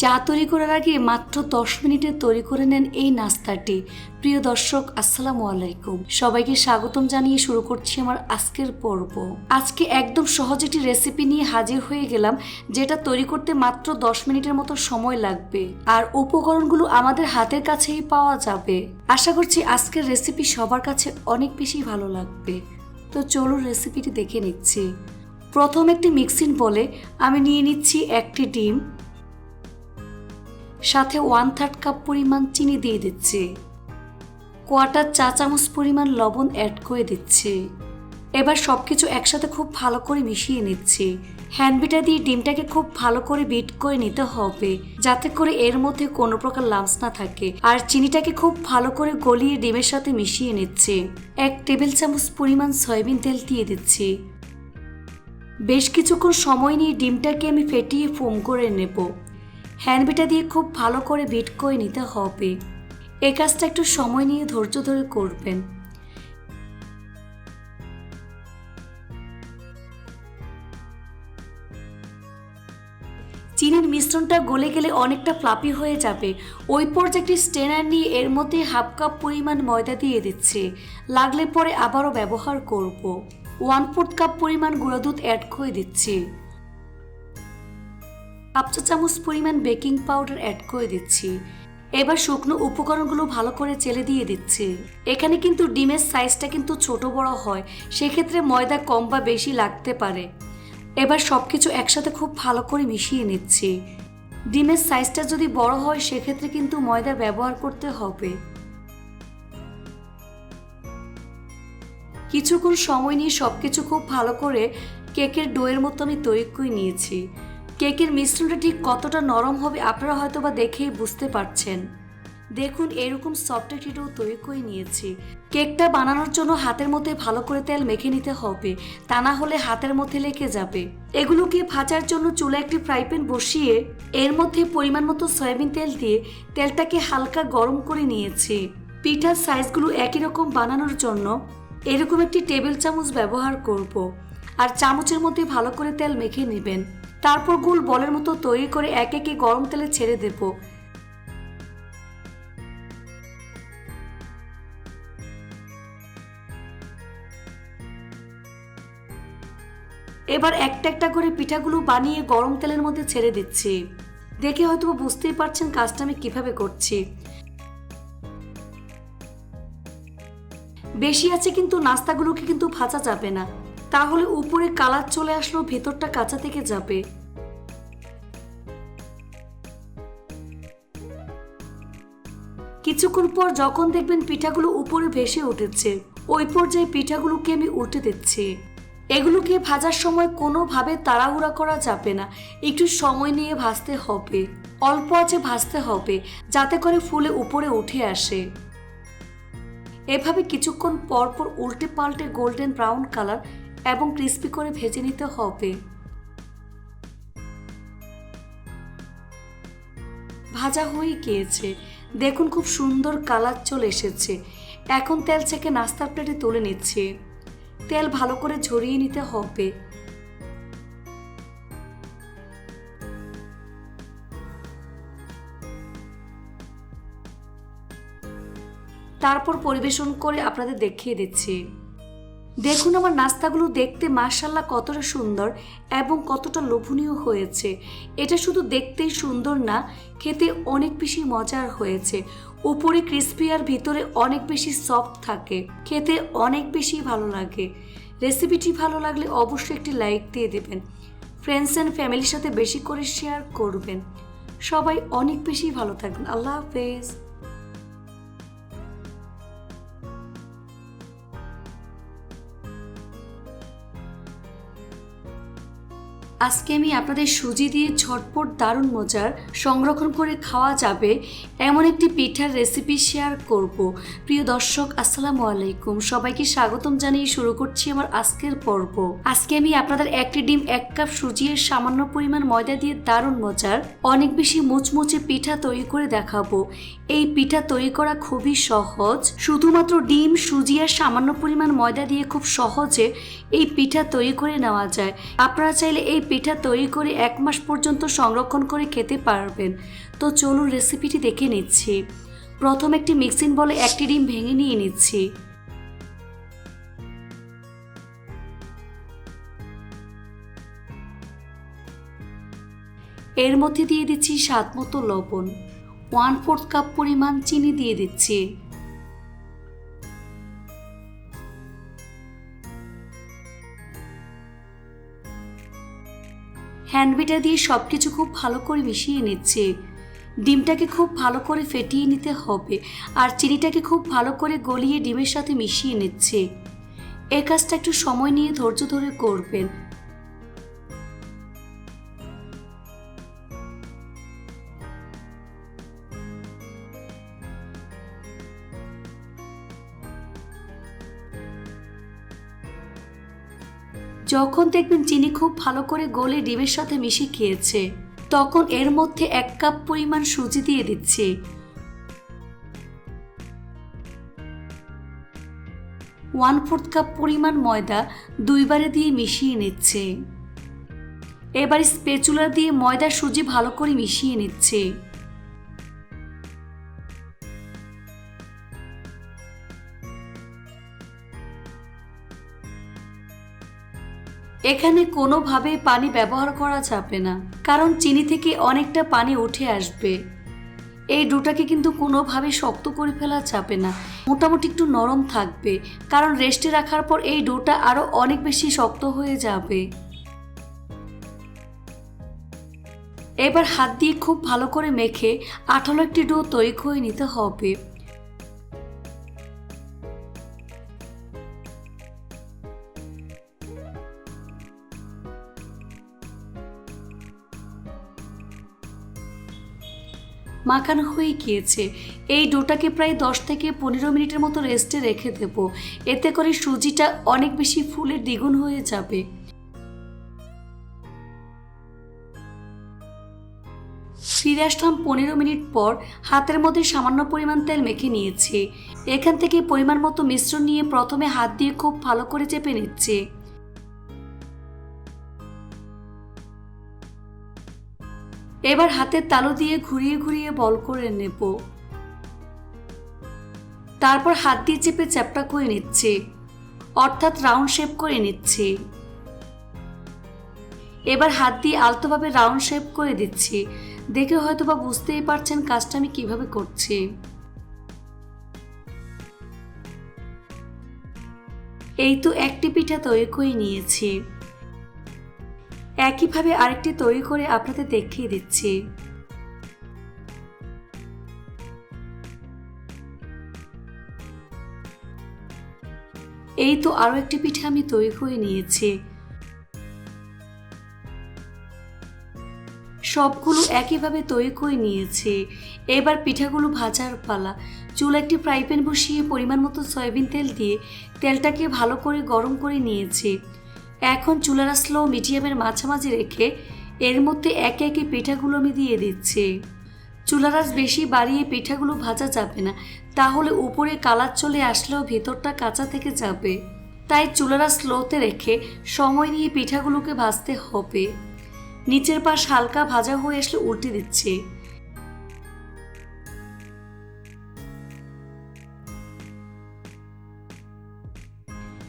চা তৈরি করার আগে মাত্র দশ মিনিটে তৈরি করে নেন এই নাস্তাটি। প্রিয় দর্শক, আসসালামু আলাইকুম। সবাইকে স্বাগতম জানিয়ে শুরু করছি আমার আজকের পর্ব। আজকে একদম সহজ একটি রেসিপি নিয়ে হাজির হয়ে গেলাম, যেটা তৈরি করতে মাত্র দশ মিনিটের মতো সময় লাগবে। আর উপকরণগুলো আমাদের হাতের কাছেই পাওয়া যাবে। আশা করছি আজকের রেসিপি সবার কাছে অনেক বেশি ভালো লাগবে। তো চলুন রেসিপিটি দেখে নিচ্ছি। প্রথম একটি মিক্সিং বলে আমি নিয়ে নিচ্ছি একটি ডিম। সাথে ওয়ান থার্ড কাপ পরিমাণ চিনি দিয়ে দিচ্ছি। কোয়াটার চা চামচ পরিমাণ লবণ অ্যাড করে দিচ্ছি। এবার সব কিছু একসাথে খুব ভালো করে মিশিয়ে নিচ্ছি। হ্যান্ড বিটার দিয়ে ডিমটাকে খুব ভালো করে বিট করে নিতে হবে, যাতে করে এর মধ্যে কোনো প্রকার লামস না থাকে। আর চিনিটাকে খুব ভালো করে গলিয়ে ডিমের সাথে মিশিয়ে নিচ্ছে। এক টেবিল চামচ পরিমাণ সয়াবিন তেল দিয়ে দিচ্ছি। বেশ কিছুক্ষণ সময় নিয়ে ডিমটাকে আমি ফেটিয়ে ফোম করে নেব। হ্যান্ডবিটা দিয়ে খুব ভালো করে বিট করে নিতে হবে। এই কাজটা একটু সময় নিয়ে ধৈর্য ধরে করবেন। চিনির মিশ্রণটা গলে গেলে অনেকটা ফ্লাপি হয়ে যাবে। ওই পর্যায়ে একটি স্টেনার নিয়ে এর মধ্যে হাফ কাপ পরিমাণ ময়দা দিয়ে দিচ্ছে। লাগলে পরে আবারও ব্যবহার করব। ওয়ান ফোর্থ কাপ পরিমাণ গুঁড়ো দুধ অ্যাড করে দিচ্ছি। হাফ চা চামচ পরিমাণ বেকিং পাউডার অ্যাড করে দিচ্ছি। এবার শুকনো উপকরণগুলো ভালো করে চেলে দিয়ে দিচ্ছি। এখানে কিন্তু ডিমের সাইজটা কিন্তু ছোট বড় হয়, সেক্ষেত্রে ময়দা কম বা বেশি লাগতে পারে। এবার সব কিছু একসাথে খুব ভালো করে মিশিয়ে নিচ্ছি। ডিমের সাইজটা যদি বড় হয়, সেক্ষেত্রে কিন্তু ময়দা ব্যবহার করতে হবে। কিছুক্ষণ সময় নিয়ে সব কিছু খুব ভালো করে কেকের ডোয়ের মতো আমি তৈরি করে নিয়েছি। কেকের মিশ্রণটা ঠিক কতটা নরম হবে আপনারা হয়তো বা দেখেই বুঝতে পারছেন। দেখুন, এরকম সফট একটি ডো তৈরি করে নিয়েছি। কেকটা বানানোর জন্য হাতের মধ্যে ভালো করে তেল মেখে নিতে হবে, তা না হলে হাতের মধ্যে লেগে যাবে। এগুলোকে ভাজার জন্য চুলা একটি ফ্রাই প্যান বসিয়ে এর মধ্যে পরিমাণ মতো সয়াবিন তেল দিয়ে তেলটাকে হালকা গরম করে নিয়েছি। পিঠার সাইজগুলো একই রকম বানানোর জন্য এরকম একটি টেবিল চামচ ব্যবহার করব। আর চামচের মধ্যে ভালো করে তেল মেখে নেবেন। তারপর গোল বলের মতো তৈরি করে এক একে গরম তেলে ছেড়ে দেব। এবার একটা একটা করে পিঠাগুলো বানিয়ে গরম তেলের মধ্যে ছেড়ে দিচ্ছি। দেখে হয়তো বুঝতেই পারছেন কাজটা আমি কীভাবে করছি। বেশি আছে কিন্তু নাস্তাগুলোকে কিন্তু ভাজা যাবে না। তাহলে উপরে কালার চলে আসলো ভেতরটা কাঁচা থেকে যাবে। কিছুক্ষণ পর যখন দেখবেন পিঠাগুলো উপরে ভেসে উঠেছে, ওই পর্যায়ে পিঠাগুলোকে আমি উল্টে দিচ্ছি। এগুলোকে ভাজার সময় কোনোভাবে তাড়াহুড়া করা যাবে না, একটু সময় নিয়ে ভাজতে হবে, অল্প আছে ভাজতে হবে, যাতে করে ফুলে উপরে উঠে আসে। এভাবে কিছুক্ষণ পর পর উল্টে পাল্টে গোল্ডেন ব্রাউন কালার এবং ক্রিস্পি করে ভেজে নিতে হবে। ভাজা হয়ে গিয়েছে। দেখুন খুব সুন্দর কালার চলে এসেছে। এখন তেল থেকে নাস্তার প্লেটে তুলে নিচ্ছে। তেল ভালো করে ঝরিয়ে নিতে হবে। তারপর পরিবেশন করে আপনাদের দেখিয়ে দিচ্ছি। দেখুন আমার নাস্তাগুলো দেখতে মার্শাল্লাহ কতটা সুন্দর এবং কতটা লোভনীয় হয়েছে। এটা শুধু দেখতেই সুন্দর না, খেতে অনেক বেশি মজার হয়েছে। উপরে ক্রিস্পি আর ভিতরে অনেক বেশি সফট থাকে। খেতে অনেক বেশি ভালো লাগে। রেসিপিটি ভালো লাগলে অবশ্যই একটি লাইক দিয়ে দেবেন। ফ্রেন্ডস অ্যান্ড ফ্যামিলির সাথে বেশি করে শেয়ার করবেন। সবাই অনেক বেশি ভালো থাকবেন। আল্লাহ হাফেজ। আজকে আমি আপনাদের সুজি দিয়ে ছটপট দারুণ মজার সংরক্ষণ করে খাওয়া যাবে এমন একটি পিঠার রেসিপি শেয়ার করব। প্রিয় দর্শক, আসসালামু আলাইকুম। সবাইকে স্বাগতম জানিয়ে শুরু করছি আমার আজকের পর্ব। আজকে আমি আপনাদের একটি ডিম, এক কাপ সুজি এর সামান্য পরিমাণ ময়দা দিয়ে দারুণ মজার, অনেক বেশি মুচমুচে পিঠা তৈরি করে দেখাবো। এই পিঠা তৈরি করা খুবই সহজ। শুধুমাত্র ডিম, সুজি আর সামান্য পরিমাণ ময়দা দিয়ে খুব সহজে এই পিঠা তৈরি করে নেওয়া যায়। আপনারা চাইলে এই পিঠা তৈরি করে এক মাস পর্যন্ত সংরক্ষণ করে খেতে পারবেন। তো চলুন রেসিপিটি দেখে নিচ্ছি। প্রথম একটি মিক্সিং বলে একটি ডিম ভেঙে নিয়ে নিচ্ছি। এর মধ্যে দিয়ে দিচ্ছি স্বাদ মতো লবণ। ওয়ান ফোর্থ কাপ পরিমাণ চিনি দিয়ে দিচ্ছি। হ্যান্ডবিটার দিয়ে সব কিছু খুব ভালো করে মিশিয়ে নিচ্ছে। ডিমটাকে খুব ভালো করে ফেটিয়ে নিতে হবে আর চিনিটাকে খুব ভালো করে গলিয়ে ডিমের সাথে মিশিয়ে নিচ্ছে। এ কাজটা একটু সময় নিয়ে ধৈর্য ধরে করবেন। যখন দেখবেন চিনি খুব ভালো করে গলে ডিমের সাথে মিশে খেয়েছে, তখন এর মধ্যে এক কাপ পরিমাণ সুজি দিয়ে দিচ্ছে। ওয়ান ফোর্থ কাপ পরিমাণ ময়দা দুইবারে দিয়ে মিশিয়ে নিচ্ছে। এবার স্পেচুলা দিয়ে ময়দা সুজি ভালো করে মিশিয়ে নিচ্ছে। এখানে কোনোভাবে পানি ব্যবহার করা যাবে না, কারণ চিনি থেকে অনেকটা পানি উঠে আসবে। এই ডোটাকে কিন্তু কোনোভাবে শক্ত করে ফেলা যাবে না, মোটামুটি একটু নরম থাকবে, কারণ রেস্টে রাখার পর এই ডোটা আরও অনেক বেশি শক্ত হয়ে যাবে। এবার হাত দিয়ে খুব ভালো করে মেখে আঠালো একটি ডো তৈরি করে নিতে হবে। মাখানো হয়ে গিয়েছে। এই ডোটাকে প্রায় দশ থেকে পনেরো মিনিটের মতো রেস্টে রেখে দেব। এতে করে সুজিটা অনেক বেশি ফুলে দ্বিগুণ হয়ে যাবে। ফিরে আসলাম পনেরো মিনিট পর হাতের মধ্যে সামান্য পরিমাণ তেল মেখে নিয়েছি। এখান থেকে পরিমাণ মতো মিশ্রণ নিয়ে প্রথমে হাত দিয়ে খুব ভালো করে চেপে নিচ্ছে। এবার হাতের তালু দিয়ে ঘুরিয়ে ঘুরিয়ে বল করে নেব। তারপর হাত দিয়ে চেপে চ্যাপটা করে নিচ্ছে। অর্থাৎ রাউন্ড শেপ করে নিচ্ছে। এবার হাত দিয়ে আলতোভাবে রাউন্ড শেপ করে দিচ্ছি। দেখে হয়তো বা বুঝতেই পারছেন কাজটা আমি কীভাবে করছি। এই তো একটি পিঠা তৈরি করে নিয়েছি। একইভাবে আরেকটি তৈরি করে আপনাদের দেখিয়ে দিচ্ছি। এই তো আরও একটি পিঠে আমি তৈরি করে নিয়েছি। সবগুলো একইভাবে তৈরি করে নিয়েছি। এবার পিঠাগুলো ভাজার পালা। চুল একটি ফ্রাই প্যান বসিয়ে পরিমাণ মতো সয়াবিন তেল দিয়ে তেলটাকে ভালো করে গরম করে নিয়েছি। এখন চুলারা স্লো মিডিয়ামের মাঝামাঝি রেখে এর মধ্যে একে একে পিঠাগুলো আমি দিয়ে দিচ্ছি। চুলারাস বেশি বাড়িয়ে পিঠাগুলো ভাজা যাবে না, তাহলে উপরে কালার চলে আসলেও ভেতরটা কাঁচা থেকে যাবে। তাই চুলারা স্লোতে রেখে সময় নিয়ে পিঠাগুলোকে ভাজতে হবে। নিচের পাশ হালকা ভাজা হয়ে আসলে উল্টে দিচ্ছে।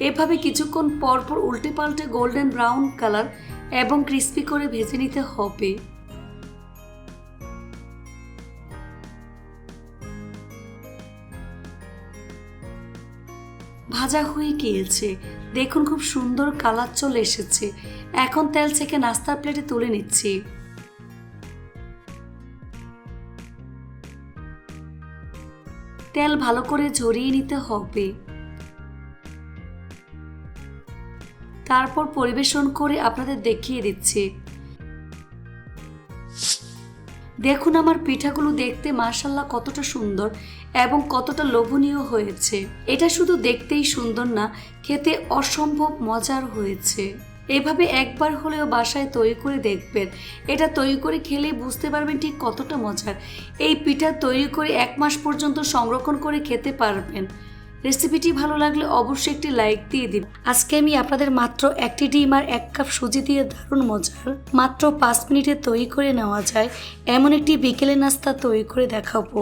এভাবে কিছুক্ষণ পরপর উল্টে পাল্টে গোল্ডেন ব্রাউন কালার এবং ক্রিস্পি করে ভেজে নিতে হবে। ভাজা হয়ে গিয়েছে। দেখুন খুব সুন্দর কালার চলে এসেছে। এখন তেল থেকে নাস্তার প্লেটে তুলে নিচ্ছি। তেল ভালো করে ঝরিয়ে নিতে হবে। তারপর পরিবেশন করে আপনাদের দেখিয়ে দিচ্ছি। দেখুন আমার পিঠাগুলো দেখতে মার্শাল্লাহ কতটা সুন্দর এবং কতটা লোভনীয় হয়েছে। এটা শুধু দেখতেই সুন্দর না, খেতে অসম্ভব মজার হয়েছে। এভাবে একবার হলেও বাসায় তৈরি করে দেখবেন। এটা তৈরি করে খেলে বুঝতে পারবেন ঠিক কতটা মজার। এই পিঠা তৈরি করে এক মাস পর্যন্ত সংরক্ষণ করে খেতে পারবেন। রেসিপিটি ভালো লাগলে অবশ্যই একটি লাইক দিয়ে দিন আজকে আমি আপনাদের মাত্র একটি ডিম আর এক কাপ সুজি দিয়ে দারুণ মজার মাত্র পাঁচ মিনিটে তৈরি করে নেওয়া যায়। এমন একটি বিকেলে নাস্তা তৈরি করে দেখাবো।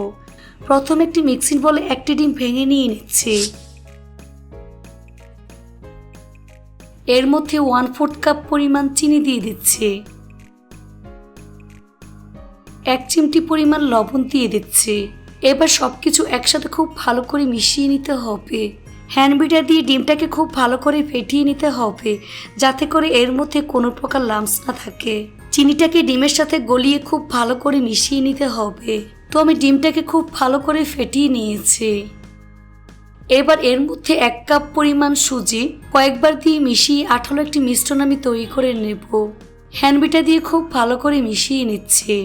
প্রথম একটি মিক্সিং বলে একটি ডিম ভেঙে নিয়ে নিচ্ছি। এর মধ্যে ওয়ান ফোর্থ কাপ পরিমাণ চিনি দিয়ে দিচ্ছি। এক চিমটি পরিমাণ লবণ দিয়ে দিচ্ছি। এবার সব কিছু একসাথে খুব ভালো করে মিশিয়ে নিতে হবে। হ্যান্ড বিটার দিয়ে ডিমটাকে খুব ভালো করে ফেটিয়ে নিতে হবে, যাতে করে এর মধ্যে কোনো প্রকার লামস না থাকে। চিনিটাকে ডিমের সাথে গলিয়ে খুব ভালো করে মিশিয়ে নিতে হবে। তো আমি ডিমটাকে খুব ভালো করে ফেটিয়ে নিয়েছি। এবার এর মধ্যে এক কাপ পরিমাণ সুজি কয়েকবার দিয়ে মিশিয়ে আঠালো একটি মিশ্রণ আমি তৈরি করে নেব। হ্যান্ডবিটা দিয়ে খুব ভালো করে মিশিয়ে নিচ্ছি।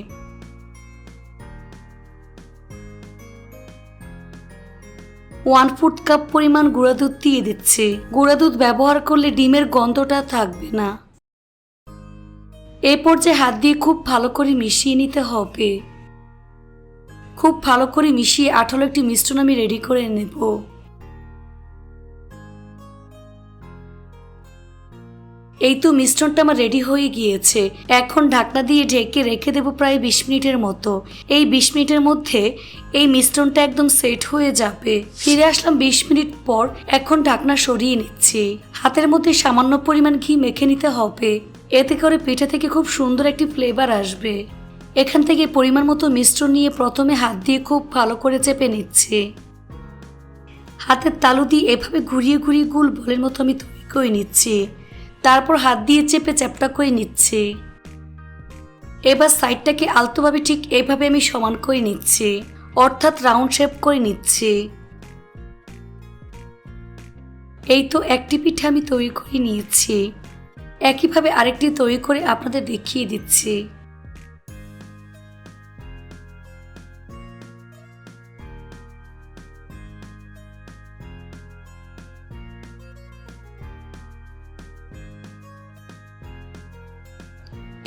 ওয়ান ফুট কাপ পরিমাণ গুঁড়া দুধ দিয়ে দিচ্ছি। গুঁড়া দুধ ব্যবহার করলে ডিমের গন্ধটা থাকবে না। এরপর যে হাত দিয়ে খুব ভালো করে মিশিয়ে নিতে হবে। খুব ভালো করে মিশিয়ে আঠালো একটি মিশ্রণ আমি রেডি করে নেব। এই তো মিশ্রণটা আমার রেডি হয়ে গিয়েছে। এখন ঢাকনা দিয়ে ঢেকে রেখে দেবো প্রায় বিশ মিনিটের মতো। এই বিশ মিনিটের মধ্যে এই মিশ্রণটা একদম সেট হয়ে যাবে। ফিরে আসলাম বিশ মিনিট পর এখন ঢাকনা সরিয়ে নিচ্ছি। হাতের মধ্যে সামান্য পরিমাণ ঘি মেখে নিতে হবে। এতে করে পিঠা থেকে খুব সুন্দর একটি ফ্লেভার আসবে। এখান থেকে পরিমাণ মতো মিশ্রণ নিয়ে প্রথমে হাত দিয়ে খুব ভালো করে চেপে নিচ্ছি। হাতের তালু দিয়ে এভাবে ঘুরিয়ে ঘুরিয়ে গুল বলের মতো আমি তৈরি করে নিচ্ছি। তারপর হাত দিয়ে চেপে চ্যাপটা করে নিচ্ছে। এবার সাইডটাকে আলতোভাবে ঠিক এভাবে আমি সমান করে নিচ্ছি, অর্থাৎ রাউন্ড শেপ করে নিচ্ছি। এই তো একটি পিঠে আমি তৈরি করে নিয়েছি। একইভাবে আরেকটি তৈরি করে আপনাদের দেখিয়ে দিচ্ছি।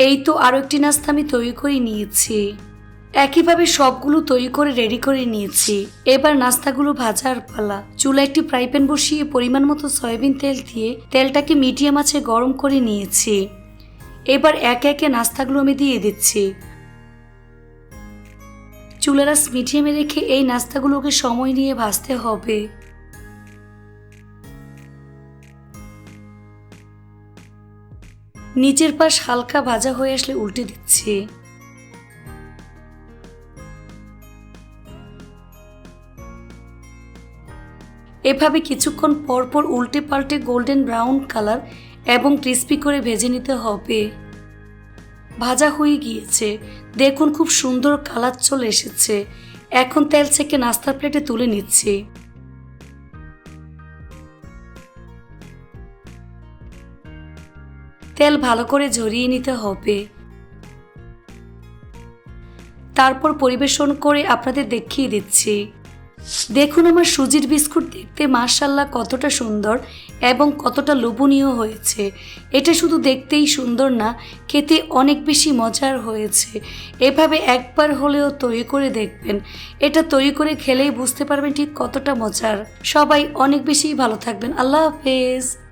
এই তো আরও একটি নাস্তা আমি তৈরি করে নিয়েছি। একইভাবে সবগুলো তৈরি করে রেডি করে নিয়েছি। এবার নাস্তাগুলো ভাজার পালা। চুলা একটি ফ্রাই প্যান বসিয়ে পরিমাণ মতো সয়াবিন তেল দিয়ে তেলটাকে মিডিয়াম আছে গরম করে নিয়েছি। এবার একে একে নাস্তাগুলো আমি দিয়ে দিচ্ছি। চুলারাস মিডিয়ামে রেখে এই নাস্তাগুলোকে সময় নিয়ে ভাজতে হবে। নিচের পাশ হালকা ভাজা হয়ে আসলে উল্টে দিচ্ছি। এভাবে কিছুক্ষণ পর পর উল্টে পাল্টে গোল্ডেন ব্রাউন কালার এবং ক্রিস্পি করে ভেজে নিতে হবে। ভাজা হয়ে গিয়েছে। দেখুন খুব সুন্দর কালার চলে এসেছে। এখন তেল থেকে নাস্তার প্লেটে তুলে নিচ্ছি। তেল ভালো করে ঝরিয়ে নিতে হবে। তারপর পরিবেশন করে আপনাদের দেখিয়ে দিচ্ছি। দেখুন আমার সুজির বিস্কুট দেখতে মার্শাল্লাহ কতটা সুন্দর এবং কতটা লোভনীয় হয়েছে। এটা শুধু দেখতেই সুন্দর না, খেতে অনেক বেশি মজার হয়েছে। এভাবে একবার হলেও তৈরি করে দেখবেন। এটা তৈরি করে খেলেই বুঝতে পারবেন ঠিক কতটা মজার। সবাই অনেক বেশি ভালো থাকবেন। আল্লাহ হাফেজ।